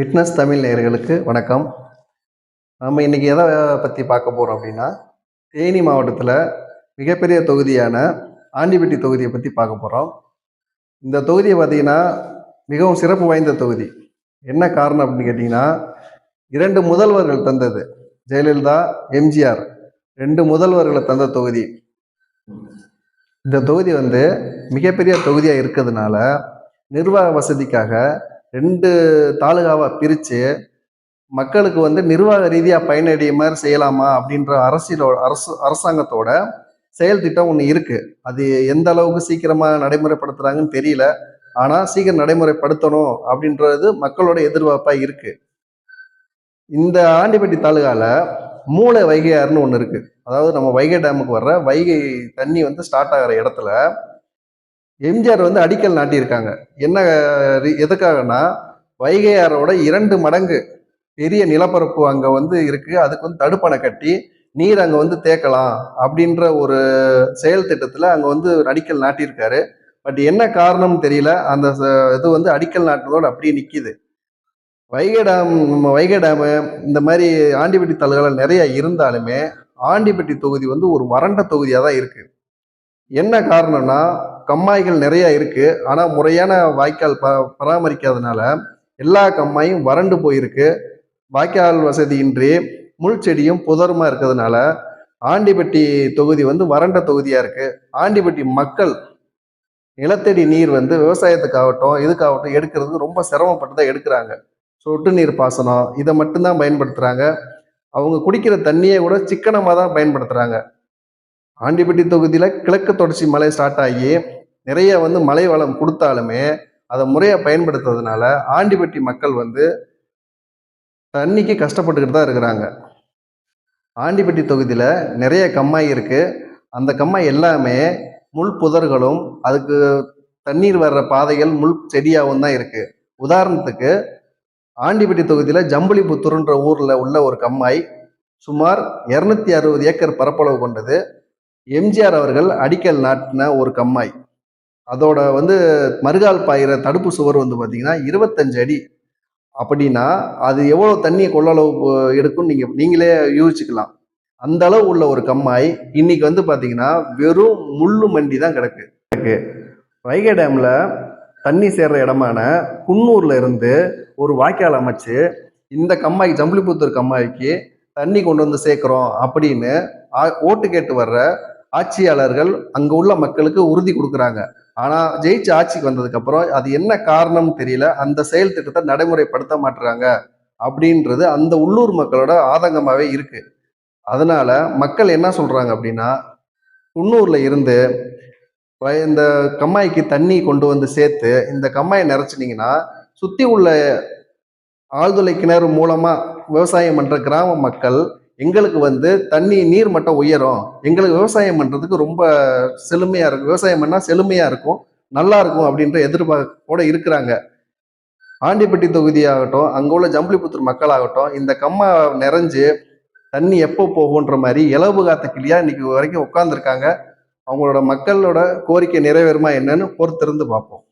Fitness Tamil நேயர்களுக்கு வணக்கம். நம்ம இன்றைக்கி எதை பற்றி பார்க்க போகிறோம் அப்படின்னா தேனி மாவட்டத்தில் மிகப்பெரிய தொகுதியான ஆண்டிப்பட்டி தொகுதியை பற்றி பார்க்க போகிறோம் இந்த தொகுதியை பார்த்தீங்கன்னா மிகவும் சிறப்பு வாய்ந்த தொகுதி. என்ன காரணம் அப்படின்னு கேட்டிங்கன்னா இரண்டு முதல்வர்கள் தந்தது ஜெயலலிதா எம்ஜிஆர். ரெண்டு முதல்வர்களை தந்த தொகுதி. இந்த தொகுதி வந்து மிகப்பெரிய தொகுதியாக இருக்கிறதுனால நிர்வாக வசதிக்காக ரெண்டு தாலுகாவை பிரித்து மக்களுக்கு வந்து நிர்வாக ரீதியாக பயனடைய மாதிரி செய்யலாமா அப்படின்ற அரசியலோட அரசு அரசாங்கத்தோட செயல் திட்டம் ஒன்று இருக்குது அது எந்த அளவுக்கு சீக்கிரமாக நடைமுறைப்படுத்துகிறாங்கன்னு தெரியல. ஆனால் சீக்கிரம் நடைமுறைப்படுத்தணும் அப்படின்றது மக்களோட எதிர்பார்ப்பாக இருக்குது இந்த ஆண்டிப்பட்டி தாலுகாவில் மூளை வைகையாறுன்னு ஒன்று இருக்குது அதாவது நம்ம வைகை டேமுக்கு வர்ற வைகை தண்ணி வந்து ஸ்டார்ட் ஆகிற இடத்துல எம்ஜிஆர் வந்து அடிக்கல் நாட்டியிருக்காங்க. என்ன ரி- எதுக்காகனா வைகையாரோட இரண்டு மடங்கு பெரிய நிலப்பரப்பு அங்கே வந்து இருக்கு. அதுக்கு வந்து தடுப்பணை கட்டி நீர் அங்கே வந்து தேக்கலாம் அப்படின்ற ஒரு செயல் திட்டத்தில் அங்கே வந்து ஒரு அடிக்கல் நாட்டியிருக்காரு. பட் என்ன காரணம்னு தெரியல. அந்த ச- இது வந்து அடிக்கல் நாட்டினதோட அப்படியே நிற்கிது வைகை டேம் நம்ம வைகை டேமு இந்த மாதிரி ஆண்டிப்பட்டி தலுகள் நிறைய இருந்தாலுமே ஆண்டிப்பட்டி தொகுதி வந்து ஒரு வறண்ட தொகுதியாக தான் இருக்குது என்ன காரணம்னா கம்மாய்கள் நிறைய இருக்கு. ஆனால் முறையான வாய்க்கால் ப பராமரிக்காதனால எல்லா கம்மாயும் வறண்டு போயிருக்கு. வாய்க்கால் வசதியின்றி முள் செடியும் புதருமா இருக்கிறதுனால ஆண்டிப்பட்டி தொகுதி வந்து வறண்ட தொகுதியா இருக்கு. ஆண்டிப்பட்டி மக்கள் நிலத்தடி நீர் வந்து விவசாயத்துக்காகட்டும் இதுக்காகட்டும் எடுக்கிறதுக்கு ரொம்ப சிரமப்பட்டு தான் எடுக்கிறாங்க. சொட்டு நீர் பாசனம் இதை மட்டும்தான் பயன்படுத்துகிறாங்க அவங்க குடிக்கிற தண்ணியை கூட சிக்கனமாக தான் பயன்படுத்துகிறாங்க ஆண்டிப்பட்டி தொகுதியில் கிழக்கு தொடர்ச்சி மலை ஸ்டார்ட் ஆகி நிறைய வந்து மலை வளம் கொடுத்தாலுமே அதை முறையாக பயன்படுத்துறதுனால ஆண்டிப்பட்டி மக்கள் வந்து தண்ணிக்கு கஷ்டப்பட்டுக்கிட்டு தான் இருக்கிறாங்க. ஆண்டிப்பட்டி தொகுதியில் நிறைய கம்மாய் இருக்குது அந்த கம்மாய் எல்லாமே முள் புதர்களும் அதுக்கு தண்ணீர் வர்ற பாதைகள் முள் செடியாகவும் தான் இருக்குது உதாரணத்துக்கு ஆண்டிப்பட்டி தொகுதியில் ஜம்புலிபுத்தூர்ன்ற ஊரில் உள்ள ஒரு கம்மாய் சுமார் இரநூத்தி அறுபது ஏக்கர் பரப்பளவு கொண்டது. எம்ஜிஆர் அவர்கள் அடிக்கல் நாட்டின ஒரு கம்மாய். அதோட வந்து மறுகால் பாயிற தடுப்பு சுவர் வந்து பார்த்தீங்கன்னா இருபத்தஞ்சு அடி. அப்படின்னா அது எவ்வளோ தண்ணியை கொள்ளளவு அஹ், எடுக்கும்னு நீங்கள் நீங்களே யூகிச்சுக்கலாம் அந்த அளவு உள்ள ஒரு கம்மாய் இன்னைக்கு வந்து பார்த்தீங்கன்னா வெறும் முள்ளு மண்டி தான் கிடக்கு. கிடக்கு. வைகை டேமில் தண்ணி சேர்ற இடமான குன்னூரில் இருந்து ஒரு வாய்க்கால் அமைச்சு இந்த கம்மாய் ஜம்புலிபுத்தூர் கம்மாய்க்கு தண்ணி கொண்டு வந்து சேர்க்குறோம் அப்படின்னு ஓட்டு கேட்டு வர்ற ஆட்சியாளர்கள் அங்கே உள்ள மக்களுக்கு உறுதி கொடுக்குறாங்க. ஆனா ஜெயிச்சு ஆட்சிக்கு வந்ததுக்கு அப்புறம் அது என்ன காரணம் தெரியல. அந்த செயல் திட்டத்தை நடைமுறைப்படுத்த மாட்டுறாங்க அப்படின்றது அந்த உள்ளூர் மக்களோட ஆதங்கமாவே இருக்கு. அதனால மக்கள் என்ன சொல்றாங்க அப்படின்னா குன்னூர்ல இருந்து இந்த கம்மாய்க்கு தண்ணி கொண்டு வந்து சேர்த்து இந்த கம்மாயை நிறைச்சினீங்கன்னா சுத்தி உள்ள ஆழ்துளை கிணறு மூலமா விவசாயம் பண்ற கிராம மக்கள் எங்களுக்கு வந்து தண்ணி நீர் மட்டம் உயரும். எங்களுக்கு விவசாயம் பண்ணுறதுக்கு ரொம்ப செழுமையாக இருக்கும். விவசாயம் பண்ணால் செழுமையாக இருக்கும். நல்லா இருக்கும் அப்படின்ற எதிர்பார்ப்போட இருக்கிறாங்க. ஆண்டிப்பட்டி தொகுதியாகட்டும் அங்கே உள்ள ஜம்புளிபுத்தூர் மக்களாகட்டும் இந்த கம்மா நிறைஞ்சு தண்ணி எப்போ போகுன்ற மாதிரி இலவு காத்த கிளியா இன்னைக்கு வரைக்கும் உட்காந்துருக்காங்க அவங்களோட மக்களோட கோரிக்கை நிறைவேறுமா என்னன்னு பொறுத்திருந்து பார்ப்போம்.